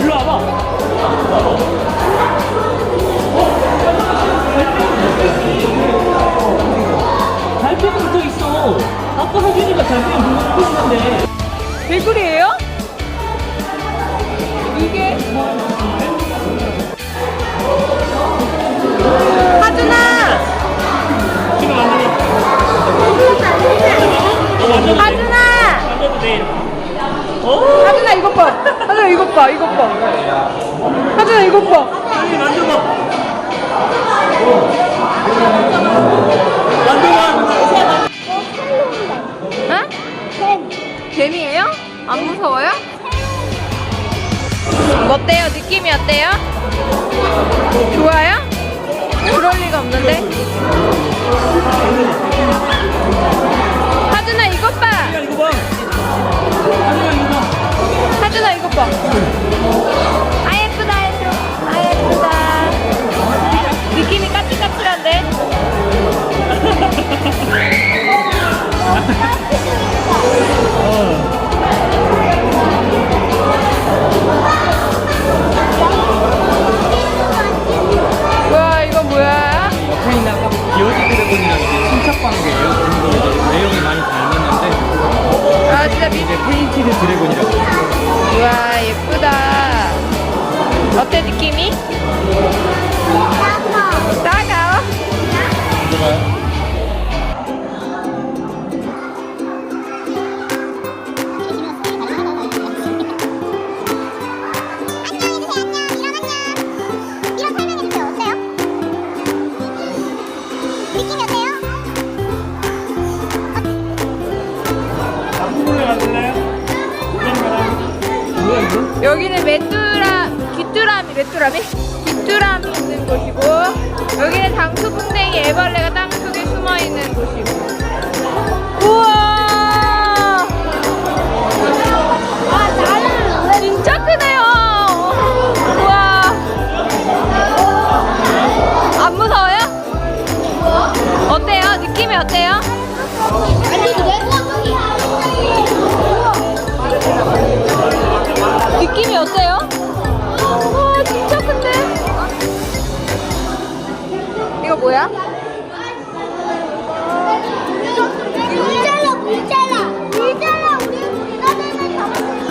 일로 와봐 달팽이 붙어 있어 아까 하준이가 달팽이 붙어 있는데 개구리예요? 응? 개미예요? 안 무서워요? 어때요? 느낌이 어때요? 좋아요? 느낌이? 따가워. 여기는 메뚜라 귀뚜라미 메뚜라미 귀뚜라미 있는 곳이고 여기는 당수 풍뎅이 애벌레가 땅 속에 숨어 있는 곳이고 우와 진짜 크네요 우와 안 무서워요? 어때요? 느낌이 어때요? 느낌이 어때요? 뭐야? 물잘라 물잘라 물잘라. 우리 이거는 잡았어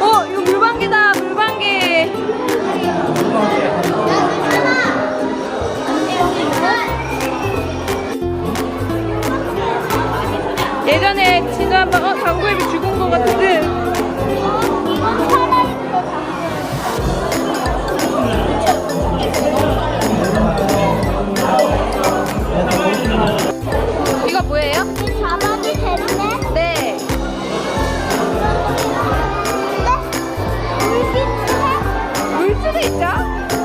어 이거 물방개다 물방개. 예전에 진우 한번 어 당구앱이 죽은 것 같은데 있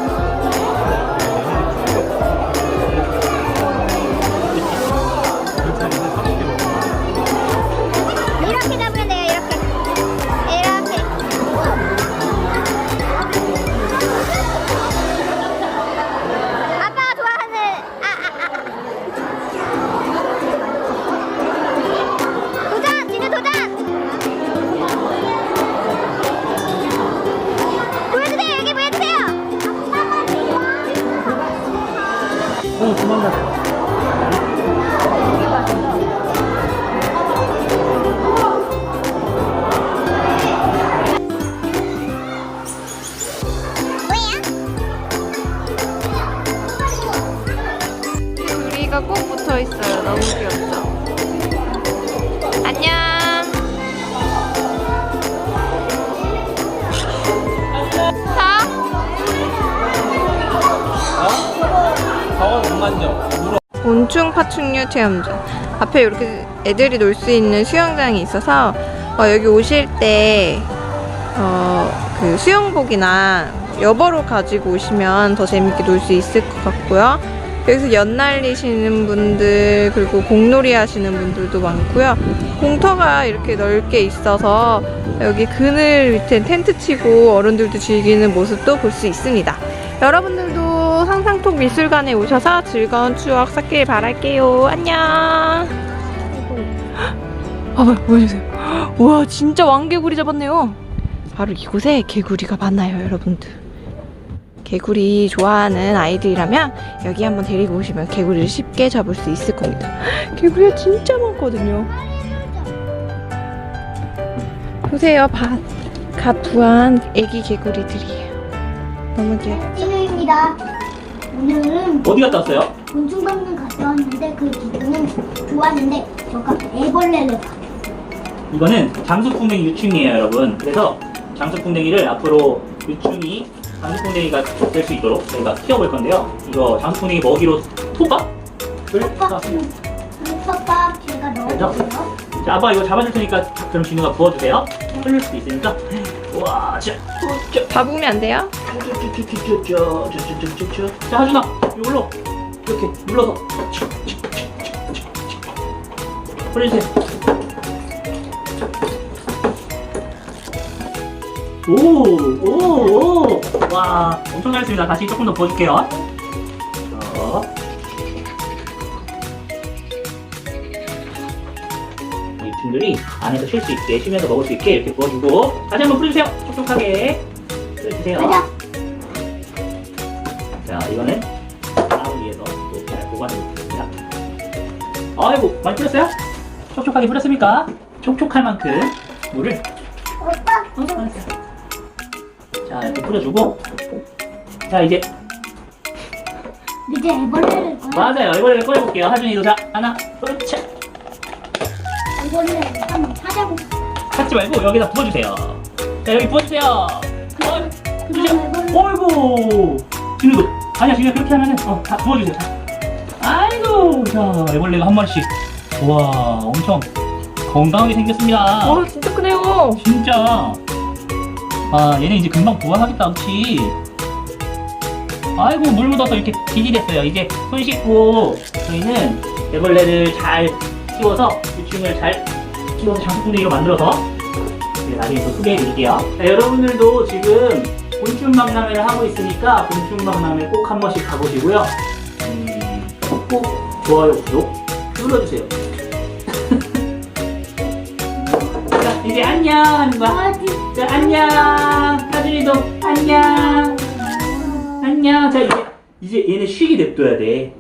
어? 둘이가 꼭 붙어 있어요. 너무 귀엽죠? 안녕. 곤충 파충류 체험장. 앞에 이렇게 애들이 놀 수 있는 수영장이 있어서 어, 여기 오실 때 어, 그 수영복이나 여벌을 가지고 오시면 더 재밌게 놀 수 있을 것 같고요. 여기서 연 날리시는 분들 그리고 공놀이 하시는 분들도 많고요. 공터가 이렇게 넓게 있어서 여기 그늘 밑에 텐트 치고 어른들도 즐기는 모습도 볼 수 있습니다. 여러분들도 상상톡 미술관에 오셔서 즐거운 추억 쌓길 바랄게요. 안녕. 봐봐요, 보여주세요. 우와, 진짜 왕개구리 잡았네요. 바로 이곳에 개구리가 많아요, 여러분들. 개구리 좋아하는 아이들이라면 여기 한번 데리고 오시면 개구리를 쉽게 잡을 수 있을 겁니다. 개구리가 진짜 많거든요. 보세요, 밭. 갓 부한 애기 개구리들이에요. 너무 귀여워. 찐우입니다. 오늘은 어디 갔다 왔어요? 곤충박물 갔다 왔는데 그 기분은 좋았는데 저가 애벌레를 봤어요. 이거는 장수풍뎅이 유충이에요, 여러분. 그래서 장수풍뎅이를 앞으로 유충이 장수풍뎅이가 될 수 있도록 저희가 키워볼 건데요. 이거 장수풍뎅이 먹이로 토박을 놨습니다. 흙밥 제가 넣어주세요. 자, 아빠 이거 잡아줄 테니까 그럼 진우가 부어주세요. 흘릴 수도 있으니까. 와, 자, 자, 잡으면 안 돼요? 자, 하준아, 이걸로 이렇게 눌러서 뿌려주세요. 오, 오, 오. 와, 엄청 잘했습니다. 다시 조금 더 부어줄게요. 자. 이 층들이 안에서 쉴 수 있게 쉬면서 먹을 수 있게 이렇게 부어주고 다시 한번 뿌려주세요. 촉촉하게 뿌려주세요. 맞아. 자, 이거는 나무 위에서 또 잘 보관해놓겠습니다. 아이고, 많이 뿌렸어요? 촉촉하게 뿌렸습니까? 촉촉할 만큼 물을 오빠 어. 자, 이렇게 뿌려주고 자, 이제 이제 애벌레를 꺼내. 맞아요. 이번에 꺼내볼게요. 하준이도 자, 하나, 둘, 셋. 애벌레를 한번 찾아볼까? 찾지 말고 여기다 부어주세요. 자, 여기 부어주세요. 어, 주세요. 애벌레. 어이구 진우도 아니야 진우야 그렇게 하면은 어, 다 부어주세요 자. 아이고 자 애벌레가 한 마리씩. 와 엄청 건강하게 생겼습니다. 와, 진짜 크네요. 진짜. 아 얘네 이제 금방 부화하겠다 그치? 아이고 물 묻어서 이렇게 길이 됐어요. 이제 손 씻고 저희는 애벌레를 잘 키워서 유충을 잘 키워서 장수풍뎅이로 만들어서 네, 나중에 또 소개해 드릴게요. 자, 여러분들도 지금 곤충 박람회를 하고 있으니까 곤충 박람회 꼭 한 번씩 가보시고요 음, 꼭 좋아요 구독 눌러주세요 자 이제 안녕 하는 거야 어디? 자, 안녕. 하준이도 안녕. 안녕. 자, 이제, 이제 얘네 쉬게 냅둬야 돼.